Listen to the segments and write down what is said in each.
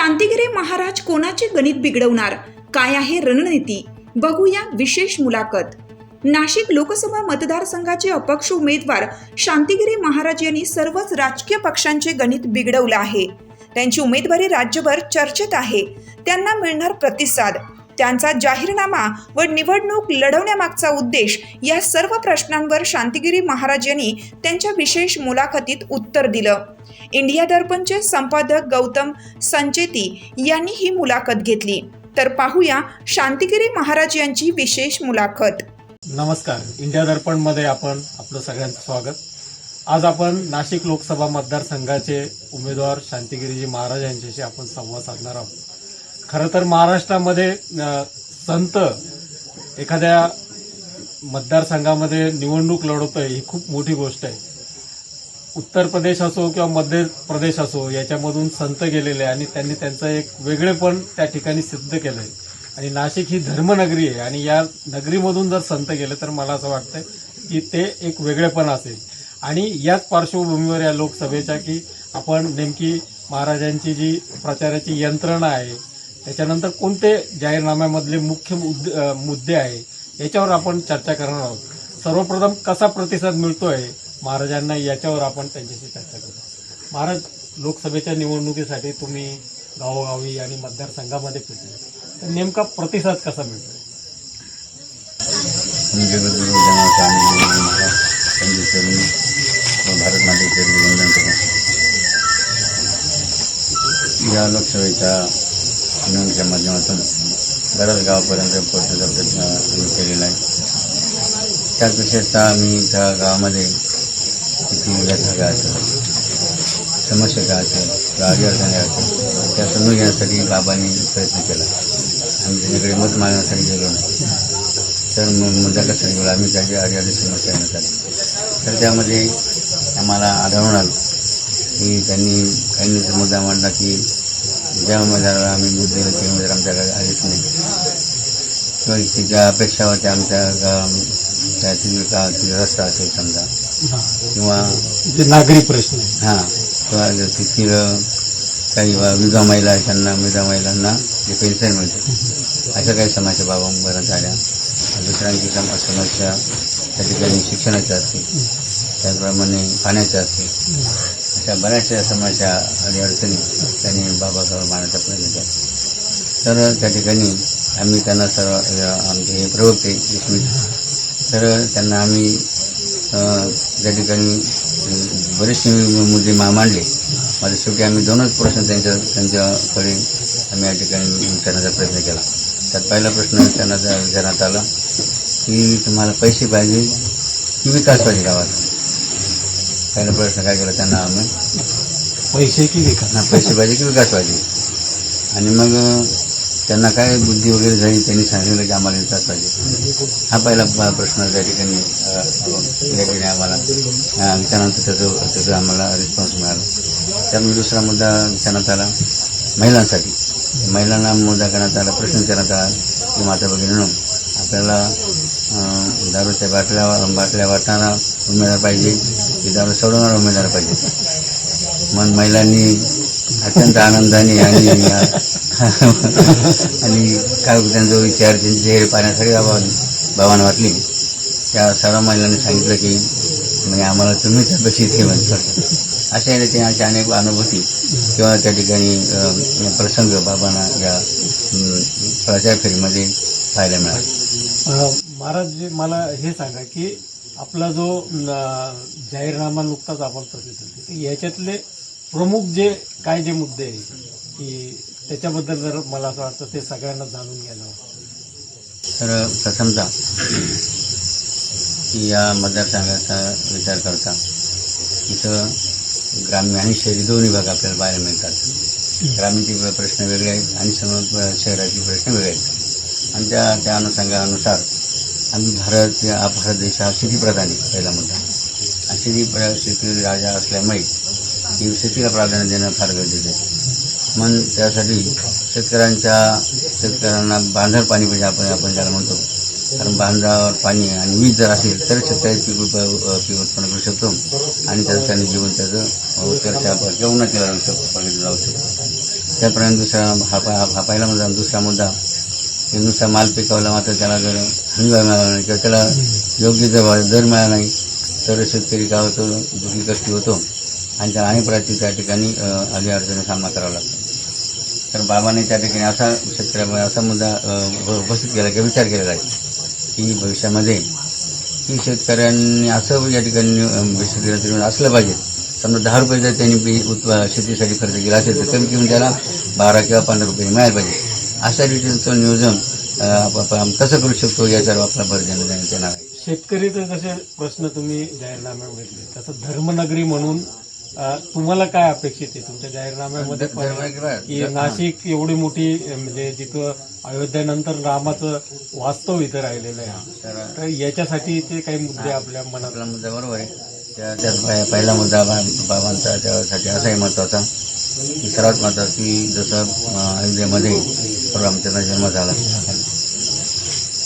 शांतिगिरी महाराज कोणाचे गणित बिघडवणार? काय आहे रणनीती? बघूया विशेष मुलाखत. नाशिक लोकसभा मतदारसंघाचे अपक्ष उमेदवार शांतिगिरी महाराज यांनी सर्वच राजकीय पक्षांचे गणित बिघडवलं आहे. त्यांची उमेदवारी राज्यभर चर्चेत आहे. त्यांना मिळणार प्रतिसाद. त्यांचा जाहीरनामा व निवडणूक लढवण्यामागचा उद्देश या सर्व प्रश्नांवर शांतिगिरी महाराज यांनी त्यांच्या विशेष मुलाखतीत उत्तर दिलं. इंडिया दर्पणचे संपादक गौतम संचेती यांनी ही मुलाखत घेतली. तर पाहूया शांतिगिरी महाराज यांची विशेष मुलाखत. नमस्कार. इंडिया दर्पणमध्ये आपण आपलं सगळ्यांचं स्वागत. आज आपण नाशिक लोकसभा मतदारसंघाचे उमेदवार शांतिगिरीजी महाराज यांच्याशी आपण संवाद साधणार आहोत. खरं तर महाराष्ट्रामध्ये संत एखाद्या मतदारसंघामध्ये निवडणूक लढवतोय ही खूप मोठी गोष्ट आहे. उत्तर प्रदेश असो किंवा मध्य प्रदेश असो याच्यामधून संत गेलेले आहे आणि त्यांनी त्यांचं एक वेगळेपण त्या ठिकाणी सिद्ध केलं आहे आणि नाशिक ही धर्मनगरी आहे आणि या नगरीमधून जर संत गेले तर मला असं वाटतं की ते एक वेगळेपण असेल. आणि याच पार्श्वभूमीवर या लोकसभेच्या की आपण नेमकी महाराजांची जी प्रचाराची यंत्रणा आहे त्याच्यानंतर कोणते जाहीरनाम्यामधले मुख्य मुद्दे मुद्दे आहे याच्यावर आपण चर्चा करणार आहोत. सर्वप्रथम कसा प्रतिसाद मिळतोय महाराजांना याच्यावर आपण त्यांच्याशी चर्चा करू. महाराज लोकसभेच्या निवडणुकीसाठी तुम्ही गावोगावी आणि मतदारसंघामध्ये फिरले. तर नेमका प्रतिसाद कसा मिळतो भारत मातेचे या लोकसभेच्या निवडणुकीच्या माध्यमातून बऱ्याच गावापर्यंत पोहोचण्याचा प्रयत्न आम्ही केलेला आहे. त्यात विशेषतः आम्ही त्या गावामध्ये किती व्यथा काय असेल समस्या काय असेल किंवा अडीअडचणी असेल त्या समजून घेण्यासाठी बाबांनी प्रयत्न केला. आम्ही त्यांच्याकडे मत मागण्यासाठी गेलो नाही. तर मग मुद्दा कसा गेलो आम्ही त्याची आधी समस्या येण्यात तर त्यामध्ये आम्हाला आढळून आलं की त्यांनी काहींनी मुद्दा मांडला की ज्या उमेदवाराला आम्ही दूध दिलं ते उमेदवार आमच्याकडे आलेच नाही किंवा की ज्या अपेक्षा होत्या आमच्या त्यातील की रस्ता असेल समजा किंवा जे नागरी प्रश्न हां। किंवा तिथील काही विधवा महिला त्यांना विधवा महिलांना जे पेन्शन मिळते अशा काही समस्या बाबांपर्यंत आल्या दुसऱ्यांची सम समस्या त्या ठिकाणी शिक्षणाच्या असतील त्याचप्रमाणे पाण्याच्या असतील अशा बऱ्याचशा समस्या आणि अडचणी त्यांनी बाबासाहेब मांडण्याचा प्रयत्न केला तर त्या ठिकाणी आम्ही त्यांना सर्व आमचे हे प्रवक्ते विस्मित तर त्यांना आम्ही त्या ठिकाणी बरेचसे मुद्दे मा मांडले. माझ्या शेवटी आम्ही दोनच प्रश्न त्यांच्या त्यांच्याकडे आम्ही या ठिकाणी विचारण्याचा प्रयत्न केला. त्यात पहिला प्रश्न त्यांना विचारण्यात आला की तुम्हाला पैसे पाहिजे की विकास पाहिजे गावात? पहिला प्रश्न काय केला त्यांना आम्ही पैसे की विकास? ना पैसे पाहिजे की विकास पाहिजे. आणि मग त्यांना काय बुद्धी वगैरे झाली त्यांनी सांगितलं की आम्हाला विकास पाहिजे. हा पहिला प्रश्न त्या ठिकाणी त्या ठिकाणी आम्हाला त्यानंतर त्याचं त्याचं आम्हाला रिस्पॉन्स मिळाला. त्यामुळे दुसरा मुद्दा विचारण्यात आला महिलांसाठी. महिलांना मुद्दा करण्यात आला प्रश्न विचारण्यात आला की माता भगिनीनो आपल्याला दारूच्या बाटल्या बाटल्या वाटणारा उमेदवार पाहिजे. की दारू सोडवणारा उमेदवार पाहिजे. मग महिलांनी अत्यंत आनंदाने आणि आणि काय त्यांचा विचार त्यांचे चेहरे पाहण्यासाठी बाबा भावानं वाटली. त्या सर्व महिलांनी सांगितलं की म्हणजे आम्हाला तुम्हीच अपेक्षित हे म्हणतो अशा याने त्यांच्या अनेक अनुभूती किंवा त्या ठिकाणी प्रसंग बाबांना या प्रचार फेरीमध्ये पाहायला मिळाला. महाराज मला हे सांगा की आपला जो जाहीरनामा नुकताच आपण प्रसिद्ध केला. याच्यातले प्रमुख जे काय जे मुद्दे आहे की त्याच्याबद्दल जर मला असं वाटतं ते सगळ्यांना जाणून घ्यायला तर प्रथमतः की या मतदारसंघाचा विचार करता इथं ग्रामीण आणि शहरी दोन्ही भाग आपल्याला पाहायला मिळतात. ग्रामीणचे प्रश्न वेगळे आहेत आणि शहराचे प्रश्न वेगळे आहेत. आणि त्या त्या अनुषंगानुसार आम्ही भारत हा भारत देश हा शेतीप्रधान आहे पहिला मुद्दा. आणि शेती प्र शेती राजा असल्यामुळे ही शेतीला प्राधान्य देणं फार गरजेचं आहे. मग त्यासाठी शेतकऱ्यांच्या शेतकऱ्यांना बांधर पाणी पाहिजे आपण आपण ज्याला म्हणतो. कारण बांधावर पाणी आणि वीज जर असेल तर शेतकरी पीक उप पीक उत्पन्न करू शकतो आणि त्याचं त्याने जीवन त्याचं चर्चा किंवा उन्नतीला जाऊ शकतो प्रगती लावू शकतो. त्याप्रमाणे दुसरा हा पा- हा पहिला मुद्दा. दुसरा मुद्दा ते नुसता माल पिकवला मात्र त्याला जर हमी मिळाला नाही किंवा त्याला योग्य जर दर मिळाला नाही तर शेतकरी काय होतो? दुखी कष्टी होतो. आणि त्या अनेक प्रकारची त्या ठिकाणी अली आडी अडचणी सामना करावा लागतो. तर बाबांनी त्या ठिकाणी असा शेतकऱ्यामुळे असा मुद्दा उपस्थित केला किंवा विचार केलेला आहे की भविष्यामध्ये की शेतकऱ्यांनी असं या ठिकाणी अं, शेतकऱ्यांचं असलं पाहिजे. समजा दहा रुपये जर त्यांनी बी उत्पा शेतीसाठी खर्च केला असेल तर कमी किंमत त्याला बारा किंवा पंधरा रुपये मिळायला पाहिजे. अशा रीतीचं नियोजन आपण कसं करू शकतो याच्यावर आपला भर देण्यात येणार आहे. शेतकरीचे जसे प्रश्न तुम्ही जाहीरनाम्यावर घेतले तसं धर्मनगरी म्हणून तुम्हाला काय अपेक्षित आहे? तुमच्या जाहीरनाम्यामध्ये नाशिक एवढी मोठी म्हणजे जिथं अयोध्येनंतर रामाचं वास्तव इथं राहिलेलं आहे तर याच्यासाठी ते काही मुद्दे आपल्या मनात आपला मुद्दा बरोबर आहे. त्या पहिला मुद्दा बाबांचा त्यासाठी असाही महत्त्वाचा. की सर्वात महत्त्वाचं की जसं अयोध्येमध्ये रामचंद्र जन्म झाला.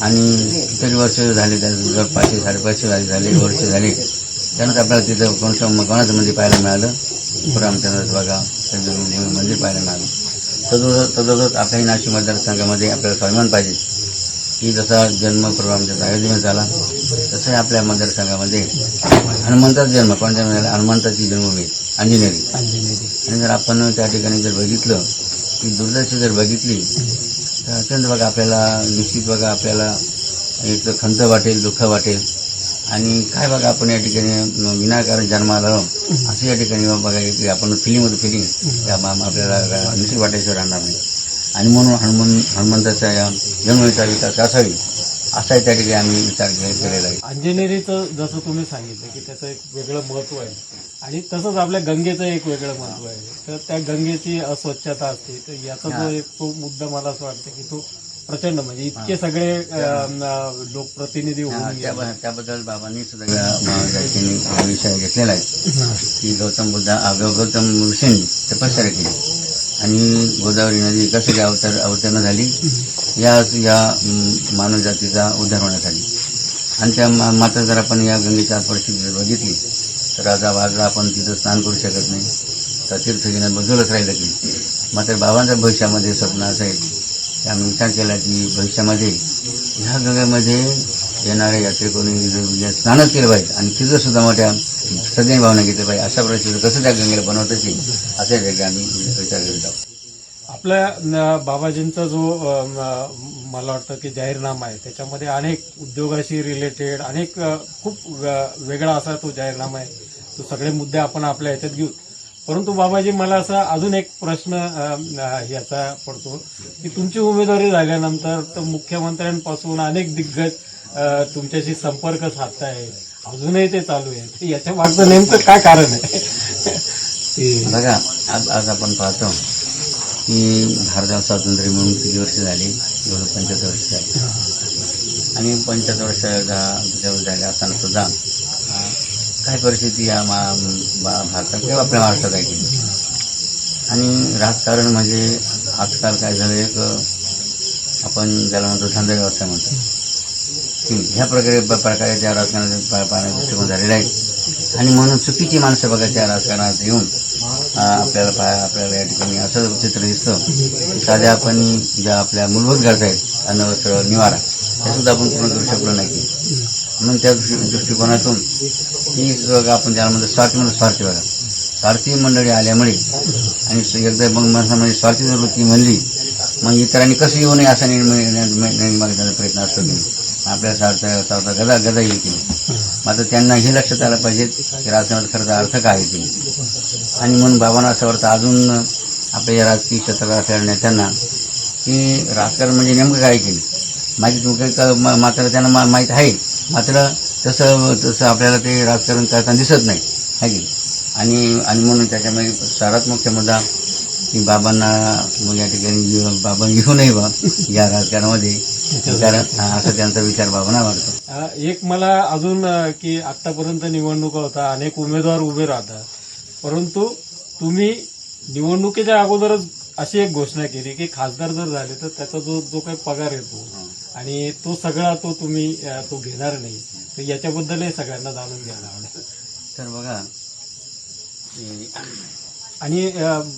आणि कितीतरी वर्ष झाले त्या पाचशे साडेपाचशे झाले झाले वर्ष झाले. त्यानंतर आपल्याला तिथं कोणतं कोणाचं मंदिर पाहायला मिळालं? रामचंद्राचं बघा. त्यांचं मंदिर पाहायला मिळालं. तदोदर तदोदर आपल्याही नाशिक मतदारसंघामध्ये आपल्याला स्वाभिमान पाहिजे. की जसा जन्म प्रभू अयोध्येमध्ये झाला तसंही आपल्या मतदारसंघामध्ये हनुमंताचा जन्म कोणत्या मिळाला हनुमंताची जन्मभूमी. अंजनेरी. आणि जर आपण त्या ठिकाणी जर बघितलं की दुर्दशा जर बघितली तर अत्यंत बघा आपल्याला निश्चित बघा आपल्याला एक खंत वाटेल दुःख वाटेल. आणि काय बघा आपण या ठिकाणी विनाकारण जन्माला असं या ठिकाणी बघा एक आपण फिलिंग होतं फिलिंग आपल्याला निश्चित वाटायचं राहणार नाही. आणि म्हणून हनुमान हनुमंताच्या या जन्मचा विकास असावी. असाही त्या ठिकाणी आम्ही विचार केलेला आहे. अंजनेरीचं जसं तुम्ही सांगितलं की त्याचं एक वेगळं महत्त्व आहे. आणि तसंच आपल्या गंगेचं एक वेगळं महत्त्व आहे. तर त्या गंगेची अस्वच्छता असते तर याचा जो एक तो मुद्दा मला असं वाटतं की तो प्रचंड म्हणजे इतके सगळे अं, अं, लोकप्रतिनिधी हा, होऊन त्या-. त्याबद्दल बाबांनी सुद्धा या- विषय घेतलेला आहे. की गौतम बुद्धा आ, गौ- गौतम ऋषींनी तपश्चर्या केली. आणि गोदावरी नदी कशी अवतर अवतरण झाली या या मानवजातीचा मानव जातीचा उद्धार होण्यासाठी आणि त्या मा- मात्र जर आपण या गंगेच्या परिस्थिती जर बघितली तर आज आज आपण तिथं स्नान करू शकत नाही. तर तीर्थ बदलच राहिलं की मात्र बाबांच्या भविष्यामध्ये स्वप्न असं आहे. की आम्ही विचार केला की भविष्यामध्ये ह्या गंगेमध्ये येणाऱ्या यात्रेकरूंनी स्नानच केलं पाहिजे. आणि तिथं सुद्धा मोठ्या सदैव भावना घेतली पाहिजे. अशा परिस्थितीत कसं त्या गंगेला बनवत येईल असे वेगळे आम्ही विचार करीत आहोत. आपल्या बाबाजींचा जो मला वाटतं की जाहीरनामा आहे त्याच्यामध्ये अनेक उद्योगाशी रिलेटेड अनेक खूप वेगळा असा तो जाहीरनामा आहे. तो सगळे मुद्दे आपण आपल्या ह्याच्यात घेऊ. परंतु बाबाजी मला असा अजून एक प्रश्न याचा पडतो की तुमची उमेदवारी झाल्यानंतर तर मुख्यमंत्र्यांपासून अनेक दिग्गज तुमच्याशी संपर्क साधताय अजूनही ते चालू आहे. याच्या मागचं नेमकं काय कारण आहे? बघा आज आज आपण पाहतो की भारताला स्वातंत्र्य मिळून किती वर्ष झाली? जवळ पंचाहत्तर वर्ष झाली. आणि पंचाहत्तर वर्ष जवळ झाले असताना सुद्धा काय परिस्थिती या मा भारतात किंवा आपल्या महाराष्ट्रात आहे की आणि राजकारण म्हणजे आजकाल काय झालं एक आपण ज्याला म्हणतो धंदा व्यवसाय म्हणतो. ह्या प्रकारे प्रकारे त्या राजकारणाचा पाहण्याचा दृष्टिकोन झालेला आहे. आणि म्हणून चुकीची माणसं बघा त्या राजकारणात येऊन आपल्याला पाय आपल्याला या ठिकाणी असं चित्र दिसतं. की साध्या आपण ज्या आपल्या मूलभूत गरजा आहेत अन्न वस्त्र निवारा त्यासुद्धा आपण पूर्ण करू शकलो नाही. म्हणून त्या दृष्टी दृष्टिकोनातून ही बघा आपण ज्याला म्हणतो स्वार्थी म्हणून स्वार्थी बघा. स्वार्थी मंडळी आल्यामुळे आणि एकदा मग माणसामध्ये स्वार्थी वृत्ती म्हणली मग इतरांनी कसं येऊ नये असा निर्णय निर्णय- निर्णय मागण्याचा प्रयत्न असतो की आपल्या स्वार्थ स्वार्थ गदा गदा येईल की मात्र त्यांना हे लक्षात आलं पाहिजे की राजकारणात खरंच अर्थ काय आहे की आणि म्हणून बाबांना असं वाटतं अजून आपल्या या राजकीय क्षेत्रात असलेल्या नेत्यांना की राजकारण म्हणजे नेमकं काय की माहिती तुमचं क- म- मात्र त्यांना मा- माहीत आहे. मात्र तसं तसं आपल्याला ते राजकारण करताना दिसत नाही. आहे की? आणि आणि म्हणून त्याच्यामध्ये सर्वात मुख्य मुद्दा की बाबांना या ठिकाणी बाबा येऊ नये बा या राजकारणामध्ये. हा, असा त्यांचा विचार वाटतो अ, एक मला अजून अ, की आतापर्यंत निवडणुका होता अनेक उमेदवार उभे राहतात. परंतु तुम्ही निवडणुकीच्या अगोदरच अशी एक घोषणा केली की खासदार जर झाले तर त्याचा जो जो काही पगार येतो आणि तो सगळा तो तुम्ही अ, तो घेणार नाही. तर याच्याबद्दलही सगळ्यांना जाणून घ्यायला आवडेल. तर बघा हे आणि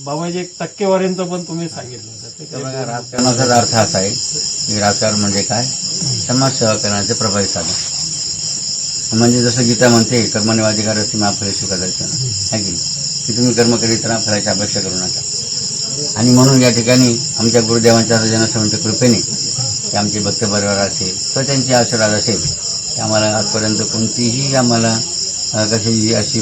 बाबाजी एक टक्केवारींचं पण तुम्ही सांगितलं होतं. राजकारणाचा अर्थ असा आहे की राजकारण म्हणजे काय? समाजसेवा करण्याचे प्रभावी साधन. म्हणजे जसं गीता म्हणते कर्मनिवाधिकार असे महाफलेशी करायचं आहे की? की तुम्ही कर्म करीत राहा फळाची अपेक्षा करू नका. आणि म्हणून या ठिकाणी आमच्या गुरुदेवांच्या जनसंघाच्या कृपेने की आमचे भक्त परिवार असेल किंवा त्यांचे आशीर्वाद असेल की आम्हाला आजपर्यंत कोणतीही आम्हाला कशी अशी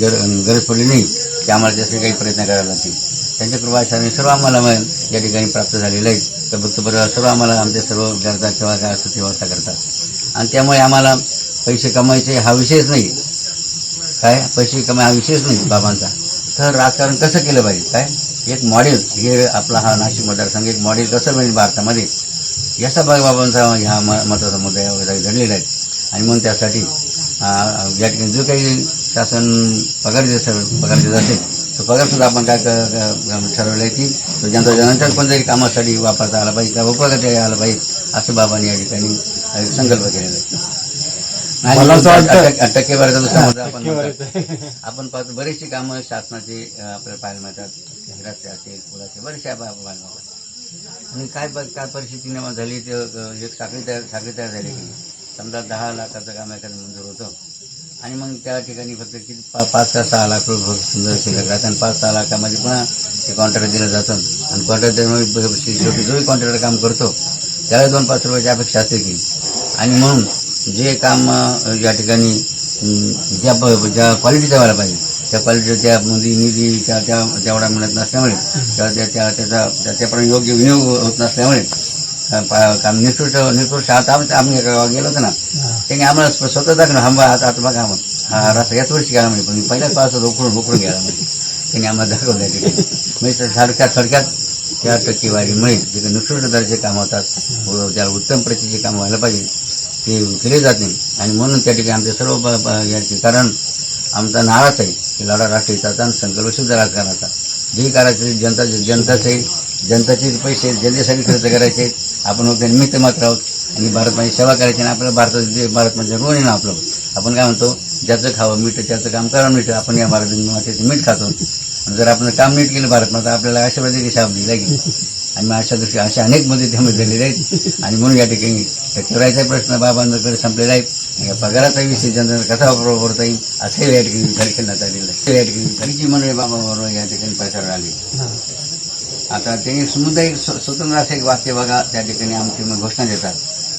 गर- गरज पडली नाही की आम्हाला त्यासाठी काही प्रयत्न करावे लागतील. त्यांच्या कृपाशाने सर्व आम्हाला मग या ठिकाणी प्राप्त झालेलं आहे. तर भक्तपरिवार सर्व आम्हाला आमच्या सर्व गरजा किंवा काय असं व्यवस्था करतात. आणि त्यामुळे आम्हाला पैसे कमायचे हा विषयच नाही. काय? पैसे कमाय हा विषयच नाही बाबांचा. तर राजकारण कसं केलं पाहिजे? काय? एक मॉडेल हे आपला हा नाशिक मतदारसंघ एक मॉडेल कसं मिळेल भारतामध्ये? याचा भाग बाबांचा ह्या म- मुद्दा घडलेला आहे. आणि म्हणून त्यासाठी आ, या ठिकाणी जो काही शासन पगार देत पगार देत असेल तो पगार सुद्धा आपण काय ठरवलं आहे की तो जनता जनांच्या कोणत्याही कामासाठी वापरता आला पाहिजे किंवा उपयोगात आला पाहिजे असं बाबांनी या ठिकाणी संकल्प केलेला आहे. टक्केवारीचा दुसरा मुद्दा आपण पाहतो बरेचशी कामं शासनाचे आपल्याला पाहायला मिळतात. रस्ते असेल पुलाचे बरेचसे आपण पाहायला मिळतात आणि काय काय परिस्थिती निर्माण झाली ते एक साखळी तयार साखळी तयार झाली. की समजा दहा लाखाचं काम एखादं मंजूर होतं. आणि मग त्या ठिकाणी फक्त किती पा- पाच ते सहा लाख रुपये सुंदर शिल्लक राहतात आणि पाच सहा लाखामध्ये पुन्हा ते कॉन्ट्रॅक्ट दिलं जातं. आणि कॉन्ट्रॅक्ट शेवटी जोही कॉन्ट्रॅक्टर काम करतो त्याला दोन पाच रुपयाची अपेक्षा असते की. आणि म्हणून जे काम या ठिकाणी ज्या ज्या क्वालिटीचं व्हायला पाहिजे त्या क्वालिटी त्या मध्ये निधी त्या त्या तेवढा मिळत नसल्यामुळे त्या त्या त्याचा त्या- त्याप्रमाणे योग्य विनियोग होत नसल्यामुळे निकृष्ट निकृष्ट आता आम्ही आम्ही गेलो होतो ना त्यांनी आम्हाला स्व- स्वतः दाखवलं हा बा आता आता बघा हा रस्ता याच वर्षी गेला म्हणजे पण पहिल्याच पास रोखून रोखून गेला म्हणजे त्यांनी आम्हाला दाखवलं ठिकाणी म्हणजे थडक्यात थडक्यात त्या टक्केवारीमुळे जे काही निकृष्ट दर्जाचे काम होतात व ज्याला उत्तम प्रतीचे काम व्हायला पाहिजे ते केले जात नाही. आणि म्हणून त्या ठिकाणी आमचे सर्व याचे कारण आमचा नाराच आहे की लढा राष्ट्रहिताचा आणि संकल्प शुद्ध राजकारणाचा. जे करायचे जनता जनताचे जनताचे पैसे जनतेसाठी खर्च करायचे आहेत. आपण होते निमित्त मात्र आहोत. आणि भारतमाची सेवा करायची आणि आपल्याला भारताचे भारत भारतमाचं ऋण येणं आपलं आपण काय म्हणतो ज्याचं खावं मीठ त्याचं काम करावं मीठ आपण या भारत मातेचं मीठ खातो. जर आपण काम नीट केलं भारत माता आपल्याला अशा प्रकारे शाप दिला की. आणि मग अशा दृष्टी अशा अनेक मुद्दे त्यामध्ये झालेले आहेत. आणि म्हणून या ठिकाणी करायचा प्रश्न बाबांकडे संपलेला आहे. या पगाराचा विषय जनतेला कसा वापरता येईल असंही या ठिकाणी विचार करण्यात आलेला आहे. या ठिकाणी घरची मंडळी बाबाबरोबर या ठिकाणी प्रचार आले. आता त्यांनी सुद्धा एक स्वतंत्र असं एक वाक्य बघा त्या ठिकाणी आमची मग घोषणा देतात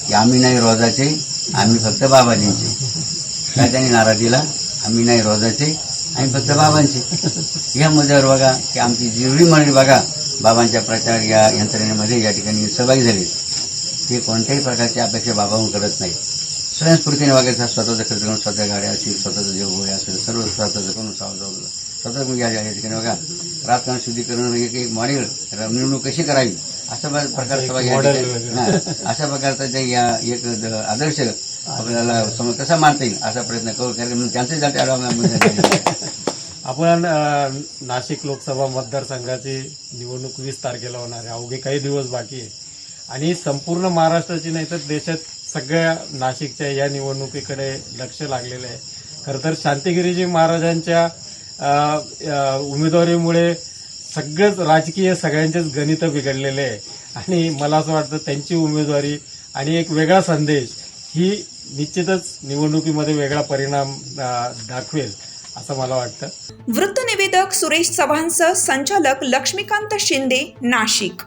की आम्ही नाही रोजाचे आम्ही फक्त बाबाजींचे. काय त्यांनी नारा दिला आम्ही नाही रोजाचे आम्ही फक्त बाबांचे. या मुद्द्यावर बघा की आमची जेवढी मंडळी बघा बाबांच्या प्रचार या यंत्रणेमध्ये या ठिकाणी सहभागी झाली. ते कोणत्याही प्रकारची अपेक्षा बाबाहून करत नाही. स्वयंस्फूर्तीने वागायचा स्वतःचा खर्च करून स्वतः गाड्या असतील स्वतःचं जेव असेल सर्व स्वतःचं करून सावधान स्वतः करून या ठिकाणी बघा. राजकारण शुद्धीकरण एक एक मॉडेल निवडणूक कशी करावी? अशा प्र- प्रकारचा बघा या model ठिकाणी- वगैरे. हा, अशा प्रकारचा ते या एक आदर्श आपल्याला समोर कसा मानता येईल असा प्रयत्न करू कारण त्यांचे जाते आपण नाशिक लोकसभा मतदारसंघाची निवडणूक वीस तारखेला होणार आहे. अवघे काही दिवस बाकी आहे. आणि संपूर्ण महाराष्ट्राची नाही तर देशात सगळ्या नाशिकच्या या निवडणुकीकडे लक्ष लागलेलं आहे. खरं तर शांतिगिरीजी महाराजांच्या उमेदवारीमुळे सगळंच राजकीय सगळ्यांचेच गणित बिघडलेले आहे. आणि मला असं वाटतं त्यांची उमेदवारी आणि एक वेगळा संदेश ही निश्चितच निवडणुकीमध्ये वेगळा परिणाम दाखवेल असं मला वाटतं. वृत्तनिवेदक सुरेश चव्हाणसह संचालक लक्ष्मीकांत शिंदे नाशिक.